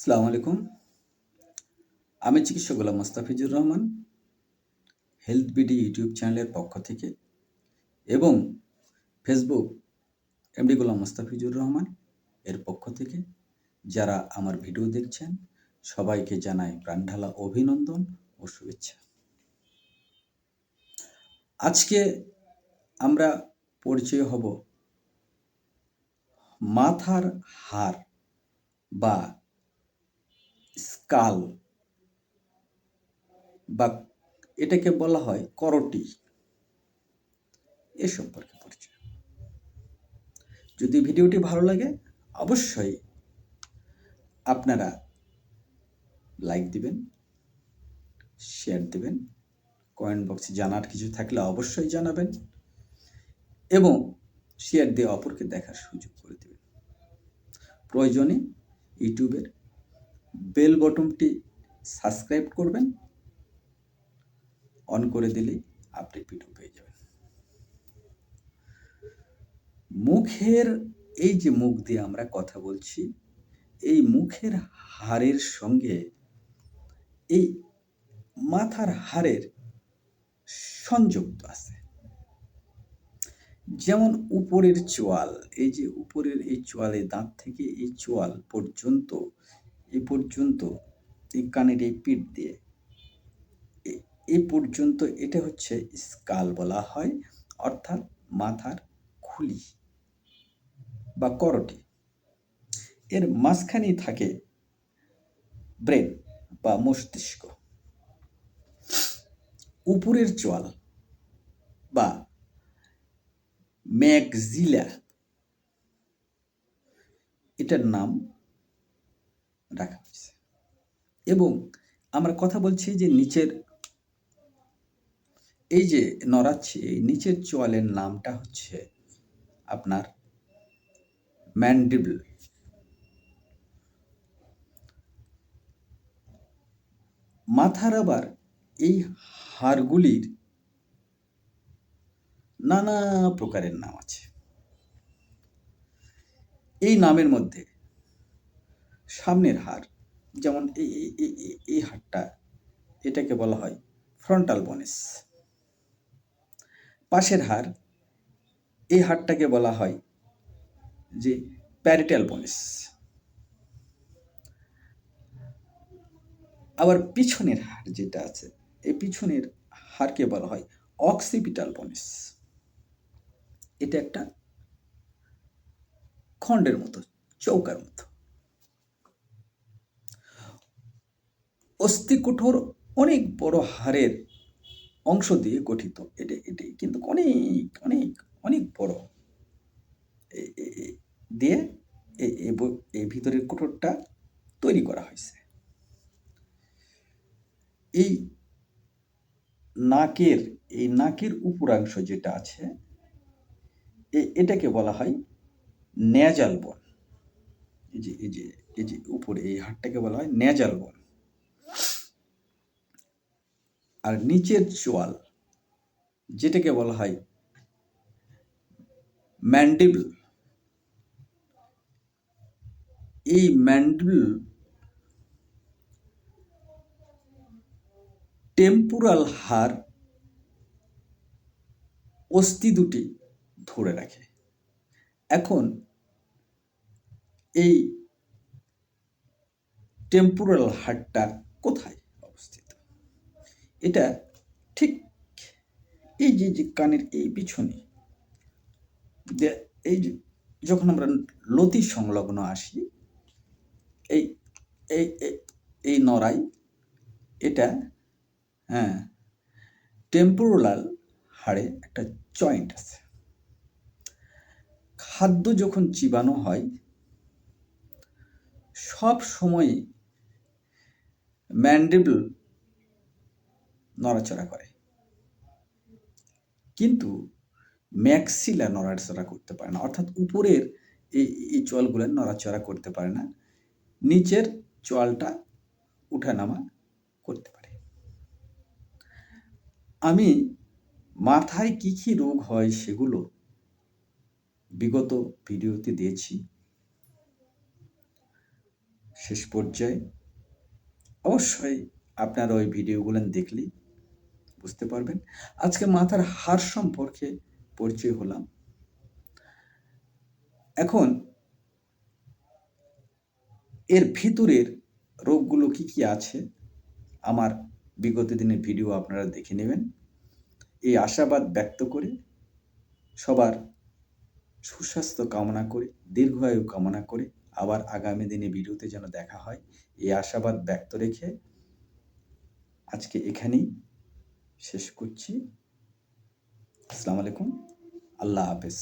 আসসালামু আলাইকুম। আমি চিকিৎসক Golam Mostafizur Rahman, health BD YouTube চ্যানেলের পক্ষ থেকে এবং ফেসবুক এমডি গোলাম মোস্তাফিজুর রহমান এর পক্ষ থেকে যারা আমার ভিডিও দেখছেন, সবাইকে জানাই প্রাণঢালা অভিনন্দন ও শুভেচ্ছা। আজকে আমরা পরিচয় হব মাথার হার বা স্কাল বা এটাকে বলা হয় করটি। এ সম্পর্কে পরিচয়। যদি ভিডিওটি ভালো লাগে, অবশ্যই আপনারা লাইক দিবেন, শেয়ার দিবেন, কমেন্ট বক্সে জানার কিছু থাকলে অবশ্যই জানাবেন এবং শেয়ার দিয়ে অপরকে দেখার সুযোগ করে দেবেন। প্রয়োজনে ইউটিউবের বেল বটনটি সাবস্ক্রাইব করবেন। অন করে দিলেই আপনি ভিডিও পেয়ে যাবেন। মুখের, এই যে মুখ দিয়ে আমরা কথা বলছি, এই মুখের হাড়ের সঙ্গে এই মাথার হাড়ের সংযুক্ত আছে। যেমন উপরের চোয়াল, এই যে উপরের এই চোয়ালে দাঁত থেকে এই চোয়াল পর্যন্ত এ পর্যন্ত এই কানের এই পিঠ দিয়ে। এ- পর্যন্ত এটা হচ্ছে স্কাল বলা হয়, অর্থাৎ মাথার খুলি বা করটি। এর মাঝখানেই থাকে ব্রেন বা মস্তিষ্ক। উপরের চোয়াল বা ম্যাকজিলা এটার নাম রাখা হয়েছে। এবং আমরা কথা বলছি যে নিচের, এই যে নড়াচ্ছি, এই নিচের চোয়ালের নামটা হচ্ছে আপনার ম্যান্ডিবল। মাথার আবার এই হাড়গুলির নানা প্রকারের নাম আছে। এই নামের মধ্যে সামনের হাড়, যেমন এই হাড়টা, এটাকে বলা হয় ফ্রন্টাল বনেস পাশের হাড়, এই হাড়টাকে বলা হয় যে প্যারিটাল বনেস আবার পিছনের হাড় যেটা আছে, এই পিছনের হাড়কে বলা হয় অক্সিপিটাল বনেস এটা একটা খণ্ডের মতো, চৌকার মতো। অস্থি কঠোর অনেক বড় হাড়ের অংশ দিয়ে গঠিত। এটা, এটি কিন্তু অনেক অনেক অনেক বড়। দিয়ে এই- ভিতরের কুঠোরটা তৈরি করা হয়েছে। এই নাকের এই নাকের উপরাংশ যেটা আছে এটাকে বলা হয় ন্যাজাল বন। এই যে এই যে এই যে উপরে এই হাড়টাকে বলা হয় ন্যাজাল বন। আর নিচের চোয়াল, যেটাকে বলা হয় ম্যান্ডিবল। এই ম্যান্ডিবল টেম্পোরাল হার অস্থি দুটি ধরে রাখে। এখন এই টেম্পোরাল হারটা কোথায়? এটা ঠিক এই যে যে কানের এই পিছনে এই যখন আমরা লতি সংলগ্ন আসি, এই এই, এই- এই নড়াই, এটা হ্যাঁ টেম্পোরাল হাড়ে একটা জয়েন্ট আছে। খাদ্য যখন চিবানো হয়, সব সময় ম্যান্ডিবল নড়াচড়া করে। কিন্তু ম্যাক্সিলা নড়াচড়া করতে পারে না। অর্থাৎ উপরের এই এই চোয়ালগুলো নড়াচড়া করতে পারে না। নিচের চোয়ালটা উঠানামা করতে পারে। আমি মাথায় কি কি রোগ হয় সেগুলো বিগত ভিডিওতে দিয়েছি। শেষ পর্যায়ে। অবশ্যই আপনারা ওই ভিডিওগুলো দেখলেই বুঝতে পারবেন। আজকে মাথার হার সম্পর্কে পরিচয় হলাম। এখন এর ভিতরের রোগগুলো কি কি আছে, আমার বিগত দিনের ভিডিও আপনারা দেখে নেবেন। এই আশাবাদ ব্যক্ত করে সবার সুস্বাস্থ্য কামনা করে, দীর্ঘায়ু কামনা করে আবার আগামী দিনে ভিডিওতে যেন দেখা হয়, এই আশাবাদ ব্যক্ত রেখে আজকে এখানেই শেষ করছি। আসসালামু আলাইকুম। আল্লাহ হাফেজ।